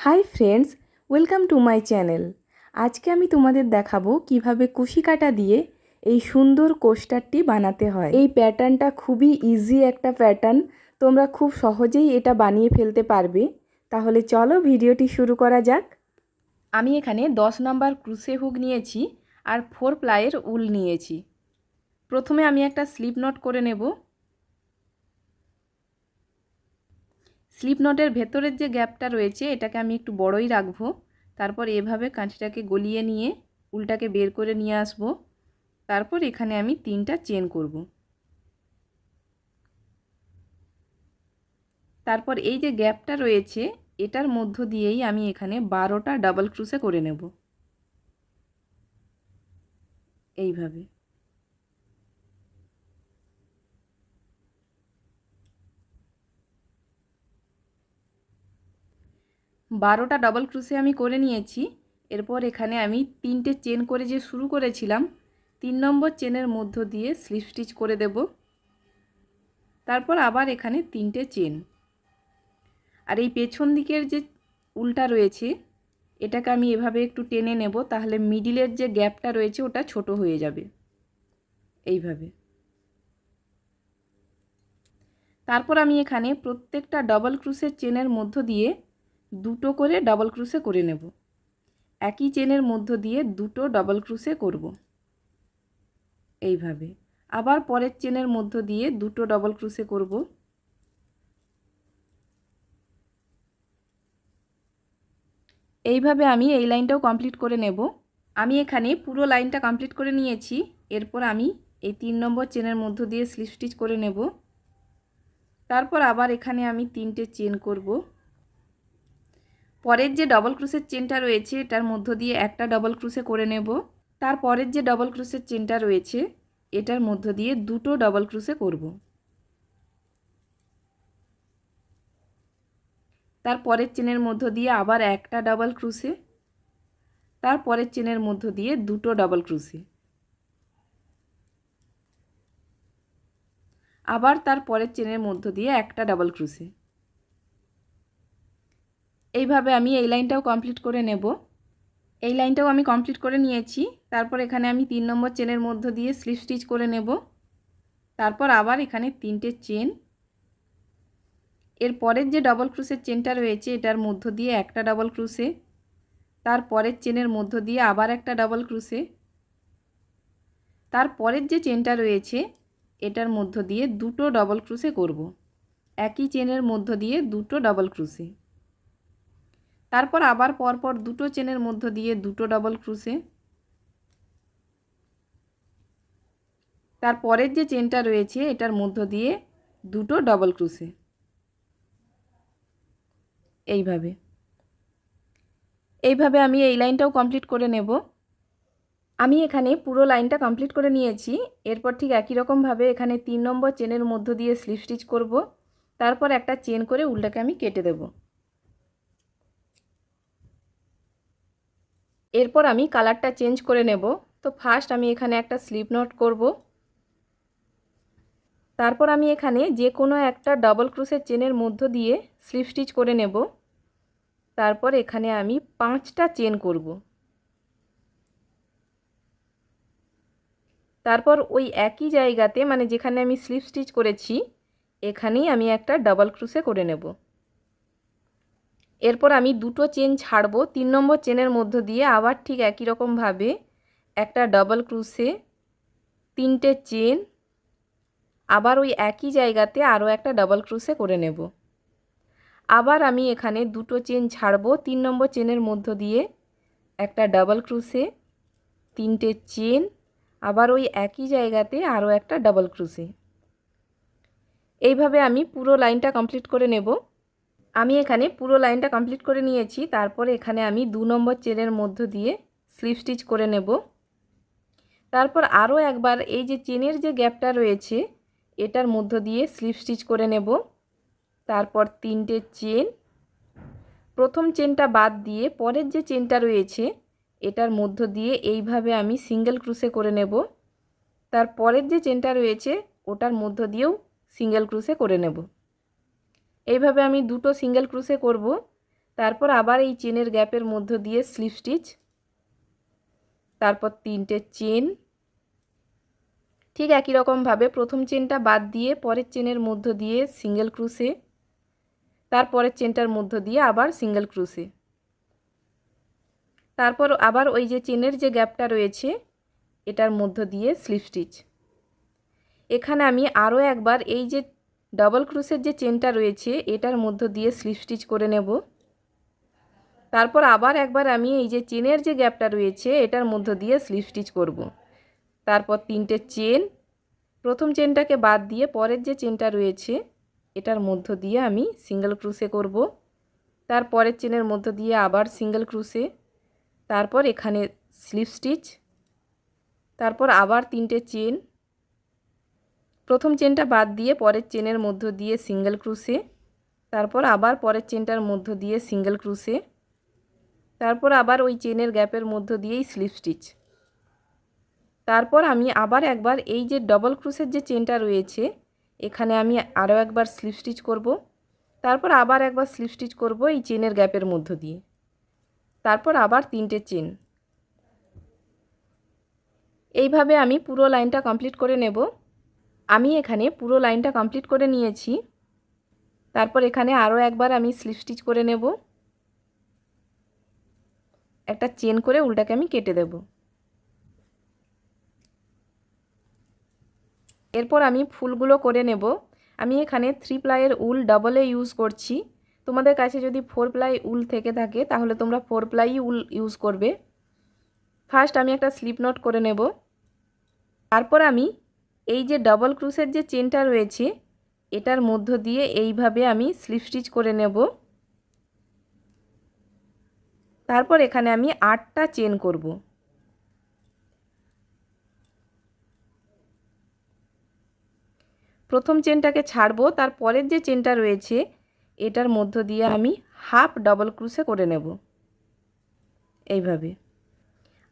Hi friends, welcome to my channel. আজকে আমি তোমাদের দেখাবো কীভাবে কুশি কাটা দিয়ে এই সুন্দর কোস্টারটি বানাতে হয়। এই প্যাটার্নটা খুবই ইজি একটা প্যাটার্ন। তোমরা খুব সহজেই এটা বানিয়ে ফেলতে পারবে। তাহলে চলো ভিডিওটি শুরু করা যাক। আমি এখানে দশ নম্বর ক্রুসে হুক নিয়েছি আর ফোর প্লাইয়ের উল নিয়েছি। প্রথমে আমি একটা স্লিপ নট করে নেব। স্লিপ নটের ভেতরের যে গ্যাপটা রয়েছে, এটাকে আমি একটু বড়ই রাখব। তারপর এভাবে কাঁচিটাকে গলিয়ে নিয়ে উলটাকে বের করে নিয়ে আসব। তারপর এখানে আমি তিনটা চেন করব। তারপর এই যে গ্যাপটা রয়েছে, এটার মধ্য দিয়েই আমি এখানে বারোটা ডাবল ক্রুসে করে নেব। এইভাবে। বারোটা ডবল ক্রুসে আমি করে নিয়েছি। এরপর এখানে আমি তিনটে চেন করে যে শুরু করেছিলাম, তিন নম্বর চেনের মধ্য দিয়ে স্লিপ স্টিচ করে দেব। তারপর আবার এখানে তিনটে চেন আর এই পেছন দিকের যে উল্টা রয়েছে, এটাকে আমি এভাবে একটু টেনে নেব, তাহলে মিডিলের যে গ্যাপটা রয়েছে, ওটা ছোট হয়ে যাবে। এইভাবে। তারপর আমি এখানে প্রত্যেকটা ডবল ক্রুসের চেনের মধ্য দিয়ে দুটো করে ডাবল ক্রুসে করে নেব। একই চেনের মধ্য দিয়ে দুটো ডাবল ক্রুসে করব। এইভাবে। আবার পরের চেনের মধ্য দিয়ে দুটো ডাবল ক্রুসে করব। এইভাবে আমি এই লাইনটাও কমপ্লিট করে নেব। আমি এখানে পুরো লাইনটা কমপ্লিট করে নিয়েছি। এরপর আমি এই তিন নম্বর চেনের মধ্য দিয়ে স্লিপ স্টিচ করে নেব। তারপর আবার এখানে আমি তিনটে চেন করব। পরের যে ডবল ক্রুসের চেনটা রয়েছে, এটার মধ্য দিয়ে একটা ডবল ক্রুসে করে নেব। তারপরের যে ডবল ক্রুসের চেনটা রয়েছে, এটার মধ্য দিয়ে দুটো ডবল ক্রুসে করব। তারপরের চেনের মধ্য দিয়ে আবার একটা ডাবল ক্রুসে তারপরের চেনের মধ্য দিয়ে দুটো ডাবল ক্রুসে আবার তার পরের চেনের মধ্য দিয়ে একটা ডাবল ক্রুসে এইভাবে আমি এই লাইনটাও কমপ্লিট করে নেব। এই লাইনটাও আমি কমপ্লিট করে নিয়েছি। তারপর এখানে আমি তিন নম্বর চেনের মধ্য দিয়ে স্লিপ স্টিচ করে নেব। তারপর আবার এখানে তিনটে চেন। এর পরের যে ডবল ক্রুসের চেনটা রয়েছে, এটার মধ্য দিয়ে একটা ডবল ক্রুসে তার পরের চেনের মধ্য দিয়ে আবার একটা ডবল ক্রুসে তার পরের যে চেনটা রয়েছে, এটার মধ্য দিয়ে দুটো ডবল ক্রুসে করব। একই চেনের মধ্য দিয়ে দুটো ডবল ক্রুসে তারপর আবার পরপর দুটো চেনের মধ্য দিয়ে দুটো ডবল ক্রুসে তারপরের যে চেনটা রয়েছে, এটার মধ্য দিয়ে দুটো ডবল ক্রুসে এইভাবে। এইভাবে আমি এই লাইনটাও কমপ্লিট করে নেব। আমি এখানে পুরো লাইনটা কমপ্লিট করে নিয়েছি। এরপর ঠিক একই রকমভাবে এখানে তিন নম্বর চেনের মধ্য দিয়ে স্লিপ স্টিচ করব। তারপর একটা চেন করে উল্টাকে আমি কেটে দেবো। এরপর আমি কালারটা চেঞ্জ করে নেব। তো ফার্স্ট আমি এখানে একটা স্লিপ নট করব। তারপর আমি এখানে যে কোনো একটা ডাবল ক্রুসের চেনের মধ্য দিয়ে স্লিপ স্টিচ করে নেব। তারপর এখানে আমি পাঁচটা চেন করব। তারপর ওই একই জায়গাতে মানে যেখানে আমি স্লিপ স্টিচ করেছি, এখানেই আমি একটা ডাবল ক্রুসে করে নেব। এরপর আমি দুটো চেন ছাড়বো, তিন নম্বর চেনের মধ্য দিয়ে আবার ঠিক একই রকমভাবে একটা ডাবল ক্রুসে তিনটে চেন, আবার ওই একই জায়গাতে আরও একটা ডাবল ক্রুসে করে নেব। আবার আমি এখানে দুটো চেন ছাড়বো, তিন নম্বর চেনের মধ্য দিয়ে একটা ডাবল ক্রুসে তিনটে চেন, আবার ওই একই জায়গাতে আরও একটা ডাবল ক্রুসে এইভাবে আমি পুরো লাইনটা কমপ্লিট করে নেব। আমি এখানে পুরো লাইনটা কমপ্লিট করে নিয়েছি। তারপরে এখানে আমি দু নম্বর চেনের মধ্য দিয়ে স্লিপ স্টিচ করে নেব। তারপর আরও একবার এই যে চেনের যে গ্যাপটা রয়েছে, এটার মধ্য দিয়ে স্লিপ স্টিচ করে নেব। তারপর তিনটে চেন। প্রথম চেনটা বাদ দিয়ে পরের যে চেনটা রয়েছে, এটার মধ্য দিয়ে এইভাবে আমি সিঙ্গেল ক্রুসে করে নেব। তার পরের যে চেনটা রয়েছে, ওটার মধ্য দিয়েও সিঙ্গেল ক্রুসে করে নেব। এইভাবে আমি দুটো সিঙ্গেল ক্রুসে করব। তারপর আবার এই চেনের গ্যাপের মধ্য দিয়ে স্লিপ স্টিচ তারপর তিনটে চেন। ঠিক একই রকমভাবে প্রথম চেনটা বাদ দিয়ে পরের চেনের মধ্য দিয়ে সিঙ্গেল ক্রুশে তারপরের চেনটার মধ্য দিয়ে আবার সিঙ্গেল ক্রুশে তারপর আবার ওই যে চেনের যে গ্যাপটা রয়েছে, এটার মধ্য দিয়ে স্লিপ স্টিচ এখানে আমি আরও একবার এই যে ডাবল ক্রুশের যে চেনটা রয়েছে, এটার মধ্য দিয়ে স্লিপ স্টিচ করে নেব। তারপর আবার একবার আমি এই যে চেনের যে গ্যাপটা রয়েছে, এটার মধ্য দিয়ে স্লিপ স্টিচ করব। তারপর তিনটে চেন, প্রথম চেনটাকে বাদ দিয়ে পরের যে চেনটা রয়েছে, এটার মধ্য দিয়ে আমি সিঙ্গেল ক্রুশে করব। তার পরের চেনের মধ্য দিয়ে আবার সিঙ্গেল ক্রুশে। তারপর এখানে স্লিপ স্টিচ। তারপর আবার তিনটে চেন প্রথম চেনটা বাদ দিয়ে পরের চেনের মধ্য দিয়ে সিঙ্গেল ক্রুশে, তারপর আবার পরের চেনটার মধ্য দিয়ে সিঙ্গেল ক্রুশে, তারপর আবার ওই চেনের গ্যাপের মধ্য দিয়েই স্লিপ স্টিচ। তারপর আমি আবার একবার এই যে ডবল ক্রুশের যে চেনটা রয়েছে, এখানে আমি আরও একবার স্লিপ স্টিচ করব, তারপর আবার একবার স্লিপ স্টিচ করব এই চেনের গ্যাপের মধ্য দিয়ে। তারপর আবার তিনটে চেন। এইভাবে আমি পুরো লাইনটা কমপ্লিট করে নেব। আমি এখানে পুরো লাইনটা কমপ্লিট করে নিয়েছি। তারপর এখানে আরও একবার আমি স্লিপ স্টিচ করে নেব। একটা চেন করে উল্টাকে আমি কেটে দেব। এরপর আমি ফুলগুলো করে নেব। আমি এখানে থ্রি প্লাইয়ের উল ডাবলে ইউজ করছি। তোমাদের কাছে যদি ফোর প্লাই উল থেকে থাকে, তাহলে তোমরা ফোর প্লাই উল ইউজ করবে। ফার্স্ট আমি একটা স্লিপ নট করে নেব। তারপর আমি এই যে ডাবল ক্রুসের যে চেনটা রয়েছে, এটার মধ্য দিয়ে এইভাবে আমি স্লিপ স্টিচ করে নেব। তারপর এখানে আমি আটটা চেন করব। প্রথম চেনটাকে ছাড়বো, তার পরের যে চেনটা রয়েছে, এটার মধ্য দিয়ে আমি হাফ ডাবল ক্রুসে করে নেব। এইভাবে।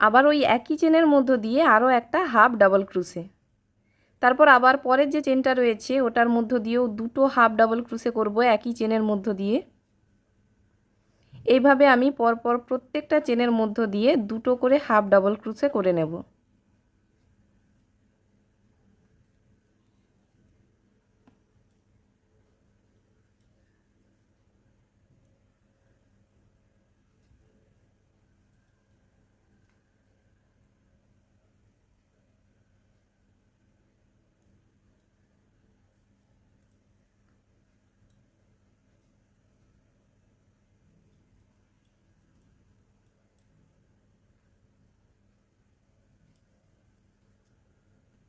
আবার ওই একই চেনের মধ্য দিয়ে আরও একটা হাফ ডাবল ক্রুশে তারপর আবার পরের যে চেনটা রয়েছে, ওটার মধ্য দিয়েও দুটো হাফ ডাবল ক্রুসে করব, একই চেনের মধ্য দিয়ে। এইভাবে আমি পরপর প্রত্যেকটা চেনের মধ্য দিয়ে দুটো করে হাফ ডাবল ক্রুসে করে নেব।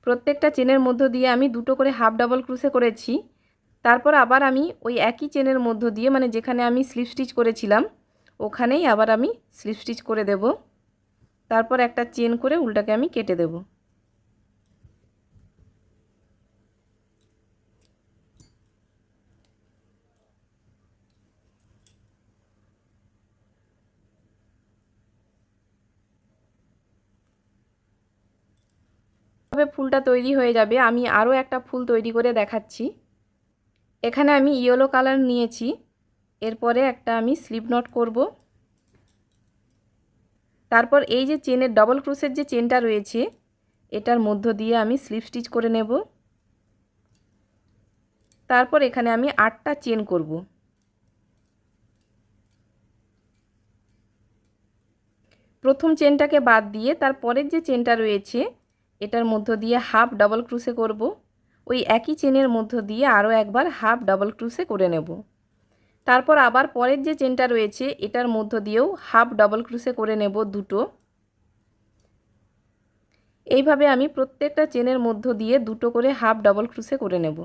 প্রত্যেকটা চেনের মধ্য দিয়ে আমি দুটো করে হাফ ডাবল ক্রুসে করেছি। তারপর আবার আমি ওই একই চেনের মধ্য দিয়ে মানে যেখানে আমি স্লিপ স্টিচ করেছিলাম, ওখানেই আবার আমি স্লিপ স্টিচ করে দেব। তারপর একটা চেন করে উল্টাকে আমি কেটে দেব। ভাবে ফুলটা তৈরি হয়ে যাবে, আমি আরও একটা ফুল তৈরি করে দেখাচ্ছি। এখানে আমি ইয়েলো কালার নিয়েছি, এরপরে একটা আমি স্লিপ নট করব। তারপর এই যে চেনের, ডবল ক্রুশের যে চেনটা রয়েছে, এটার মধ্য দিয়ে আমি স্লিপ স্টিচ করে নেব। তারপর এখানে আমি আটটা চেন করব। প্রথম চেনটাকে বাদ দিয়ে তারপরের যে চেনটা রয়েছে এটার মধ্য দিয়ে হাফ ডাবল ক্রুসে করব। ওই একই চেনের মধ্য দিয়ে আরও একবার হাফ ডাবল ক্রুসে করে নেব। তারপর আবার পরের যে চেনটা রয়েছে, এটার মধ্য দিয়েও হাফ ডাবল ক্রুসে করে নেব দুটো। এইভাবে আমি প্রত্যেকটা চেনের মধ্য দিয়ে দুটো করে হাফ ডাবল ক্রুসে করে নেব।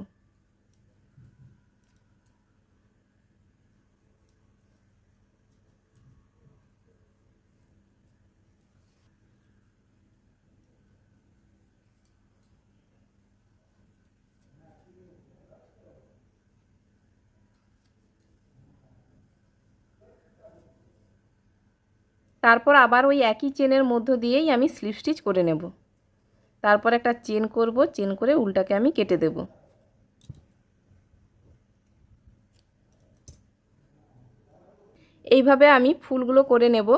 তারপর আবার ওই একই চেনের মধ্য দিয়েই আমি স্লিপ স্টিচ করে নেব। তারপর একটা চেন করব, চেন করে উল্টাকে আমি কেটে দেব। এইভাবে আমি ফুলগুলো করে নেব।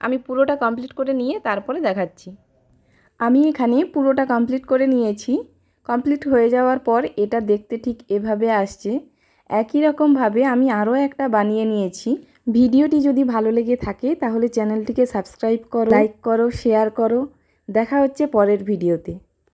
আমি পুরোটা কমপ্লিট করে নিয়ে তারপরে দেখাচ্ছি। আমি এখানে পুরোটা কমপ্লিট করে নিয়েছি। কমপ্লিট হয়ে যাওয়ার পর এটা দেখতে ঠিক এভাবে আসছে। একই রকমভাবে আমি আরও একটা বানিয়ে নিয়েছি। ভিডিওটি যদি ভালো লেগে থাকে, তাহলে চ্যানেলটিকে সাবস্ক্রাইব করো, লাইক করো, শেয়ার করো। দেখা হচ্ছে পরের ভিডিওতে।